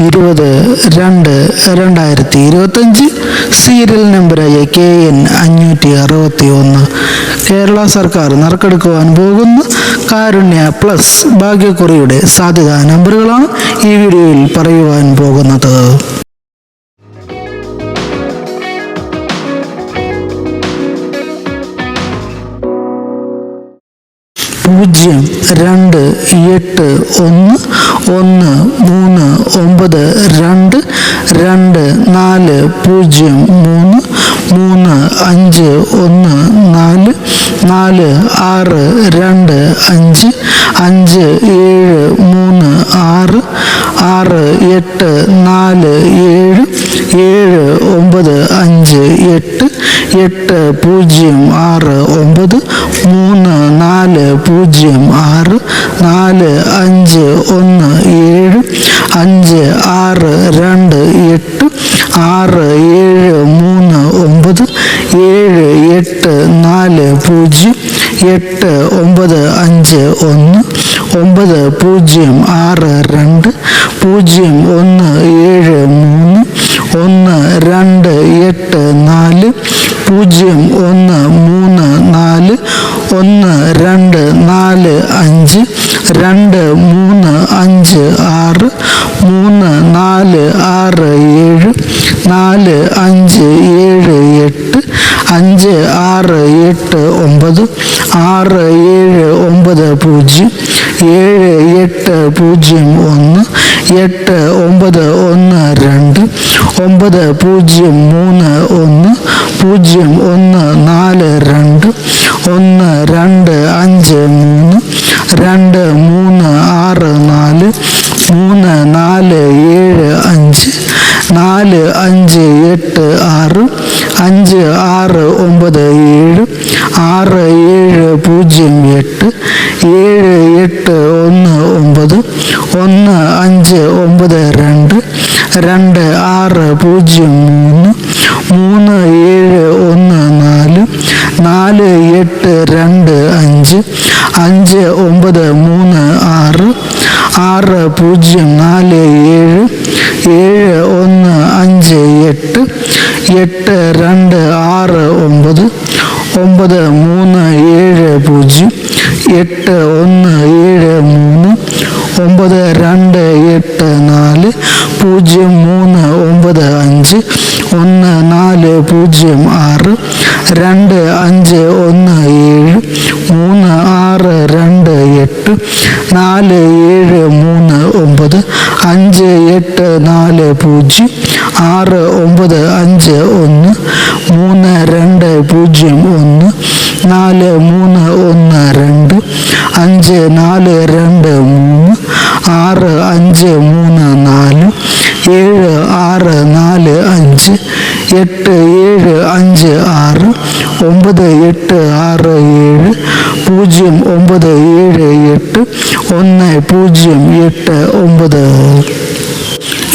ഇരുപത് രണ്ട് രണ്ടായിരത്തി ഇരുപത്തഞ്ച് സീരിയൽ നമ്പറായ കെ എൻ അഞ്ഞൂറ്റി അറുപത്തി ഒന്ന് കേരള സർക്കാർ നറുക്കെടുക്കുവാൻ പോകുന്ന കാരുണ്യ പ്ലസ് ഭാഗ്യക്കുറിയുടെ സാധ്യതാ നമ്പറുകളാണ് ഈ വീഡിയോയിൽ പറയുവാൻ പോകുന്നത്. പൂജ്യം രണ്ട് എട്ട് ഒന്ന് ഒന്ന് മൂന്ന് ഒമ്പത് രണ്ട് രണ്ട് നാല് പൂജ്യം മൂന്ന് മൂന്ന് അഞ്ച് ഒന്ന് നാല് നാല് ആറ് രണ്ട് അഞ്ച് അഞ്ച് ഏഴ് മൂന്ന് ആറ് ആറ് എട്ട് നാല് ഏഴ് ഏഴ് ഒമ്പത് അഞ്ച് എട്ട് എട്ട് പൂജ്യം ആറ് ഒമ്പത് മൂന്ന് നാല് പൂജ്യം ആറ് നാല് അഞ്ച് ഒന്ന് ഏഴ് അഞ്ച് ആറ് രണ്ട് എട്ട് ആറ് ഏഴ് മൂന്ന് ഒമ്പത് ഏഴ് എട്ട് നാല് പൂജ്യം എട്ട് ഒമ്പത് അഞ്ച് ഒന്ന് ഒമ്പത് പൂജ്യം ആറ് രണ്ട് പൂജ്യം ഒന്ന് ഏഴ് മൂന്ന് ഒന്ന് രണ്ട് എട്ട് നാല് പൂജ്യം ഒന്ന് മൂന്ന് നാല് ഒന്ന് രണ്ട് നാല് അഞ്ച് രണ്ട് മൂന്ന് അഞ്ച് ആറ് മൂന്ന് നാല് ആറ് ഏഴ് നാല് അഞ്ച് ഏഴ് എട്ട് അഞ്ച് ആറ് എട്ട് ഒമ്പത് ആറ് ഏഴ് ഒമ്പത് പൂജ്യം ഏഴ് എട്ട് പൂജ്യം ഒന്ന് എട്ട് ഒമ്പത് ഒന്ന് രണ്ട് ഒമ്പത് പൂജ്യം മൂന്ന് ഒന്ന് പൂജ്യം ഒന്ന് നാല് രണ്ട് ഒന്ന് രണ്ട് അഞ്ച് മൂന്ന് രണ്ട് മൂന്ന് ആറ് നാല് മൂന്ന് നാല് ഏഴ് അഞ്ച് നാല് അഞ്ച് എട്ട് ആറ് അഞ്ച് ആറ് ഒമ്പത് ഏഴ് ആറ് ഏഴ് പൂജ്യം എട്ട് ഏഴ് എട്ട് ഒന്ന് ഒമ്പത് ഒന്ന് അഞ്ച് ഒമ്പത് രണ്ട് രണ്ട് ആറ് പൂജ്യം മൂന്ന് മൂന്ന് ഏഴ് ഒന്ന് നാല് നാല് എട്ട് രണ്ട് അഞ്ച് അഞ്ച് ഒമ്പത് മൂന്ന് ആറ് ആറ് പൂജ്യം നാല് ഏഴ് ഏഴ് ഒന്ന് അഞ്ച് എട്ട് എട്ട് രണ്ട് ആറ് ഒമ്പത് ഒമ്പത് മൂന്ന് ഏഴ് പൂജ്യം എട്ട് ഒന്ന് ഏഴ് മൂന്ന് ഒമ്പത് രണ്ട് എട്ട് പൂജ്യം മൂന്ന് ഒമ്പത് അഞ്ച് ഒന്ന് നാല് പൂജ്യം ആറ് രണ്ട് അഞ്ച് ഒന്ന് ഏഴ് മൂന്ന് ആറ് രണ്ട് എട്ട് നാല് ഏഴ് മൂന്ന് ഒമ്പത് അഞ്ച് എട്ട് നാല് പൂജ്യം ആറ് ഒമ്പത് അഞ്ച് ഒന്ന് മൂന്ന് രണ്ട് പൂജ്യം ഒന്ന് നാല് മൂന്ന് ഒന്ന് രണ്ട് അഞ്ച് നാല് രണ്ട് മൂന്ന് ആറ് അഞ്ച് മൂന്ന് നാല് ഏഴ് ആറ് നാല് അഞ്ച് എട്ട് ഏഴ് അഞ്ച് ആറ് ഒമ്പത് എട്ട് ആറ് ഏഴ് പൂജ്യം ഒമ്പത് ഏഴ് എട്ട് ഒന്ന് പൂജ്യം എട്ട് ഒമ്പത്.